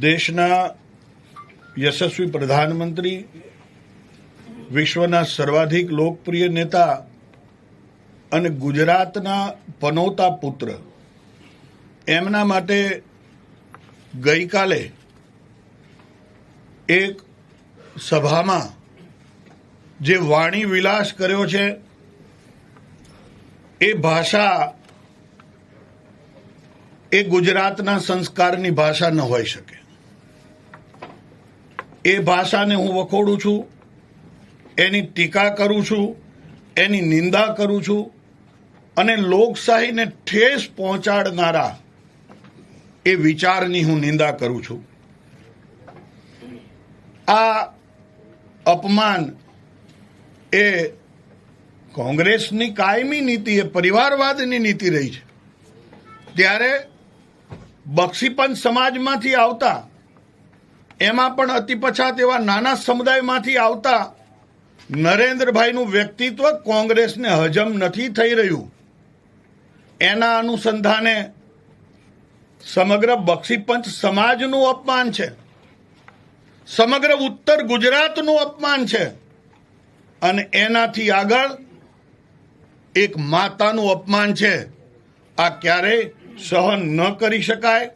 દેશના યશસ્વી પ્રધાનમંત્રી, વિશ્વના સર્વાધિક લોકપ્રિય નેતા અને ગુજરાતના પનોતા પુત્ર. એમના માટે ગઈકાલે એક સભામાં જે વાણી વિલાસ કર્યો છે, એ ભાષા એ ગુજરાતના સંસ્કારની ભાષા ન હોઈ શકે. એ ભાષાને હું વખોડું છું, એની ટીકા કરું છું, એની નિંદા કરું છું, અને લોકશાહીને ઠેસ પહોંચાડનારા એ વિચારની હું નિંદા કરું છું. આ અપમાન એ કોંગ્રેસની કાયમી નીતિ, એ પરિવારવાદની નીતિ રહી છે. ત્યારે બક્ષીપંચ સમાજમાંથી આવતા, એમાં પણ અતિ પછાત એવા નાના સમુદાયમાંથી આવતા નરેન્દ્રભાઈનું વ્યક્તિત્વ કોંગ્રેસને હજમ નથી થઈ રહ્યું. એના અનુસંધાને સમગ્ર બક્ષીપંચ સમાજનું અપમાન છે. સમગ્ર ઉત્તર ગુજરાતનું અપમાન છે. અને એનાથી આગળ એક માતાનું અપમાન છે. આ ક્યારેય સહન ન કરી શકાય